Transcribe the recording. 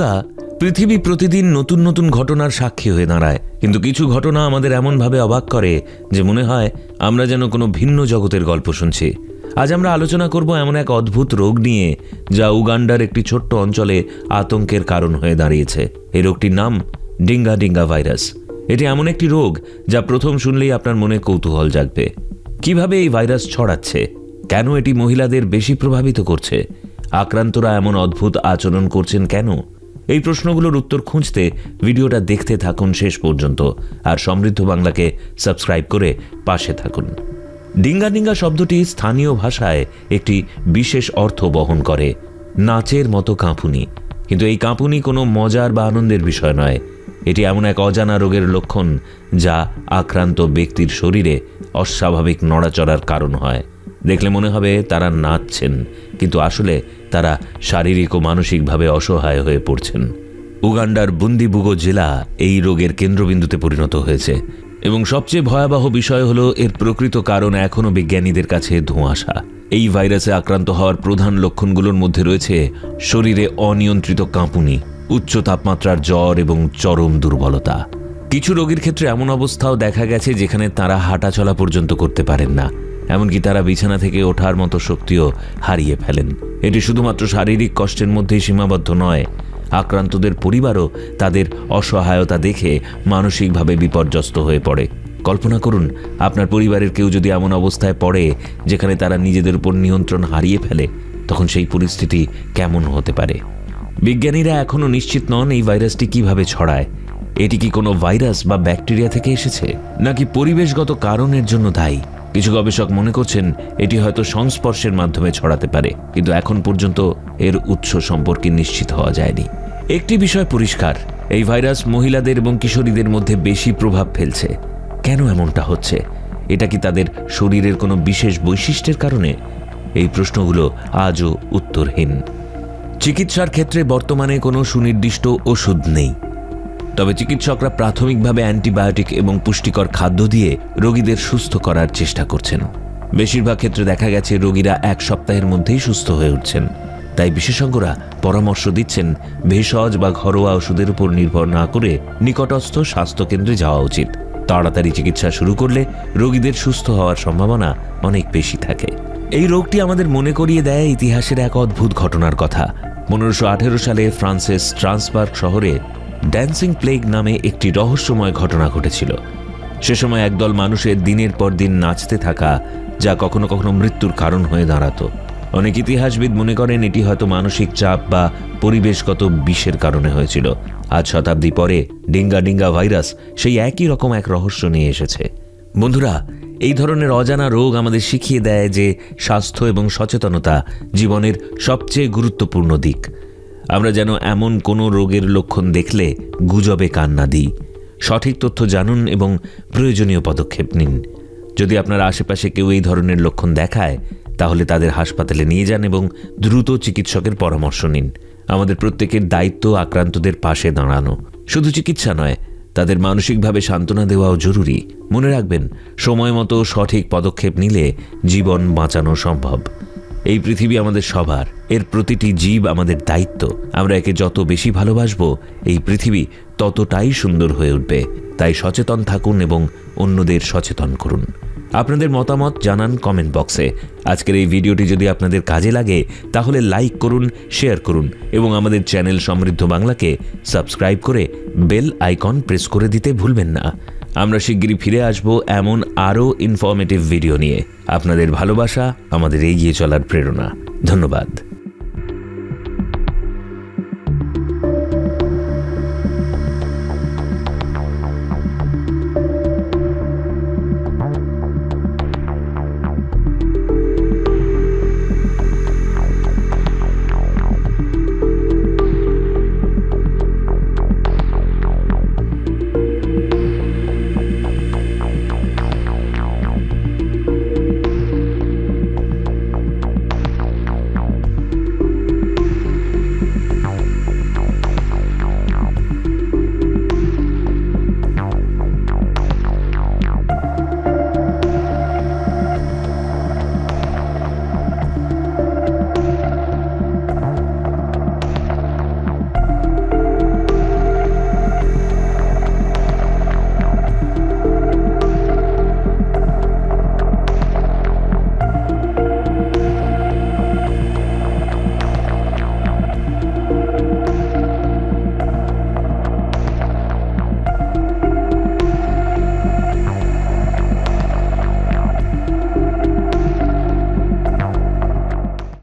বন্ধুরা, পৃথিবী প্রতিদিন নতুন নতুন ঘটনার সাক্ষী হয়ে দাঁড়ায়। কিন্তু কিছু ঘটনা আমাদের এমনভাবে অবাক করে যে মনে হয় আমরা যেন কোনো ভিন্ন জগতের গল্প শুনছি। আজ আমরা আলোচনা করব এমন এক অদ্ভুত রোগ নিয়ে, যা উগান্ডার একটি ছোট্ট অঞ্চলে আতঙ্কের কারণ হয়ে দাঁড়িয়েছে। এই রোগটির নাম ডিঙ্গা ডিঙ্গা ভাইরাস। এটি এমন একটি রোগ যা প্রথম শুনলেই আপনার মনে কৌতূহল জাগবে। কীভাবে এই ভাইরাস ছড়াচ্ছে? কেন এটি মহিলাদের বেশি প্রভাবিত করছে? আক্রান্তরা এমন অদ্ভুত আচরণ করছেন কেন? এই প্রশ্নগুলোর উত্তর খুঁজতে ভিডিওটা দেখতে থাকুন শেষ পর্যন্ত, আর সমৃদ্ধ বাংলাকে সাবস্ক্রাইব করে পাশে থাকুন। ডিঙ্গা ডিঙ্গা শব্দটি স্থানীয় ভাষায় একটি বিশেষ অর্থ বহন করে, নাচের মতো কাঁপুনি। কিন্তু এই কাঁপুনি কোনো মজার বা আনন্দের বিষয় নয়। এটি এমন এক অজানা রোগের লক্ষণ যা আক্রান্ত ব্যক্তির শরীরে অস্বাভাবিক নড়াচড়ার কারণ হয়। দেখলে মনে হবে তারা নাচছেন, কিন্তু আসলে তারা শারীরিক ও মানসিকভাবে অসহায় হয়ে পড়ছেন। উগান্ডার বুন্দিবুগো জেলা এই রোগের কেন্দ্রবিন্দুতে পরিণত হয়েছে এবং সবচেয়ে ভয়াবহ বিষয় হলো এর প্রকৃত কারণ এখনও বিজ্ঞানীদের কাছে ধোঁয়াশা। এই ভাইরাসে আক্রান্ত হওয়ার প্রধান লক্ষণগুলোর মধ্যে রয়েছে শরীরে অনিয়ন্ত্রিত কাঁপুনি, উচ্চ তাপমাত্রার জ্বর এবং চরম দুর্বলতা। কিছু রোগীর ক্ষেত্রে এমন অবস্থাও দেখা গেছে যেখানে তারা হাঁটাচলা পর্যন্ত করতে পারেন না। এমনকি তারা বিছানা থেকে ওঠার মতো শক্তিও হারিয়ে ফেলেন। এটি শুধুমাত্র শারীরিক কষ্টের মধ্যেই সীমাবদ্ধ নয়, আক্রান্তদের পরিবারও তাদের অসহায়তা দেখে মানসিকভাবে বিপর্যস্ত হয়ে পড়ে। কল্পনা করুন, আপনার পরিবারের কেউ যদি এমন অবস্থায় পড়ে যেখানে তারা নিজেদের উপর নিয়ন্ত্রণ হারিয়ে ফেলে, তখন সেই পরিস্থিতি কেমন হতে পারে? বিজ্ঞানীরা এখনও নিশ্চিত নন এই ভাইরাসটি কীভাবে ছড়ায়। এটি কি কোনো ভাইরাস বা ব্যাকটেরিয়া থেকে এসেছে? নাকি পরিবেশগত কারণের জন্য দায়ী? কিছু গবেষক মনে করছেন এটি হয়তো সংস্পর্শের মাধ্যমে ছড়াতে পারে, কিন্তু এখন পর্যন্ত এর উৎস সম্পর্কে নিশ্চিত হওয়া যায়নি। একটি বিষয় পরিষ্কার, এই ভাইরাস মহিলাদের এবং কিশোরীদের মধ্যে বেশি প্রভাব ফেলছে। কেন এমনটা হচ্ছে? এটা কি তাদের শরীরের কোনো বিশেষ বৈশিষ্ট্যের কারণে? এই প্রশ্নগুলো আজও উত্তরহীন। চিকিৎসার ক্ষেত্রে বর্তমানে কোনো সুনির্দিষ্ট ওষুধ নেই। তবে চিকিৎসকরা প্রাথমিকভাবে অ্যান্টিবায়োটিক এবং পুষ্টিকর খাদ্য দিয়ে রোগীদের সুস্থ করার চেষ্টা করছেন। বেশিরভাগ ক্ষেত্রে দেখা গেছে রোগীরা এক সপ্তাহের মধ্যেই সুস্থ হয়ে উঠছেন। তাই বিশেষজ্ঞরা পরামর্শ দিচ্ছেন, ভেষজ বা ঘরোয়া ওষুধের উপর নির্ভর না করে নিকটস্থ স্বাস্থ্যকেন্দ্রে যাওয়া উচিত। তাড়াতাড়ি চিকিৎসা শুরু করলে রোগীদের সুস্থ হওয়ার সম্ভাবনা অনেক বেশি থাকে। এই রোগটি আমাদের মনে করিয়ে দেয় ইতিহাসের এক অদ্ভুত ঘটনার কথা। পনেরোশো সালে ফ্রান্সের ট্রান্সবার্গ শহরে ড্যান্সিং প্লেগ নামে একটি রহস্যময় ঘটনা ঘটেছিল। সে সময় একদল মানুষের দিনের পর দিন নাচতে থাকা, যা কখনো কখনো মৃত্যুর কারণ হয়ে দাঁড়াতো। অনেক ইতিহাসবিদ মনে করেন এটি হয়তো মানসিক চাপ বা পরিবেশগত বিষের কারণে হয়েছিল। আজ শতাব্দী পরে ডিঙ্গা ডিঙ্গা ভাইরাস সেই একই রকম এক রহস্য নিয়ে এসেছে। বন্ধুরা, এই ধরনের অজানা রোগ আমাদের শিখিয়ে দেয় যে স্বাস্থ্য এবং সচেতনতা জীবনের সবচেয়ে গুরুত্বপূর্ণ দিক। আমরা যেন এমন কোনো রোগের লক্ষণ দেখলে গুজবে কান না দিই। সঠিক তথ্য জানুন এবং প্রয়োজনীয় পদক্ষেপ নিন। যদি আপনার আশেপাশে কেউ এই ধরনের লক্ষণ দেখায়, তাহলে তাদের হাসপাতালে নিয়ে যান এবং দ্রুত চিকিৎসকের পরামর্শ নিন। আমাদের প্রত্যেকের দায়িত্ব আক্রান্তদের পাশে দাঁড়ানো। শুধু চিকিৎসা নয়, তাদের মানসিকভাবে সান্ত্বনা দেওয়াও জরুরি। মনে রাখবেন, সময় মতো সঠিক পদক্ষেপ নিলে জীবন বাঁচানো সম্ভব। এই পৃথিবী আমাদের সবার। এর প্রতিটি জীব আমাদের দায়িত্ব। আমরা একে যত বেশি ভালোবাসবো, এই পৃথিবী ততটাই সুন্দর হয়ে উঠবে। তাই সচেতন থাকুন এবং অন্যদের সচেতন করুন। আপনাদের মতামত জানান কমেন্ট বক্সে। আজকের এই ভিডিওটি যদি আপনাদের কাজে লাগে, তাহলে লাইক করুন, শেয়ার করুন এবং আমাদের চ্যানেল সমৃদ্ধ বাংলাকে সাবস্ক্রাইব করে বেল আইকন প্রেস করে দিতে ভুলবেন না। আমরা শিগগিরই ফিরে আসব এমন আরও ইনফরমেটিভ ভিডিও নিয়ে। আপনাদের ভালোবাসা, আমাদের এগিয়ে চলার প্রেরণা। ধন্যবাদ।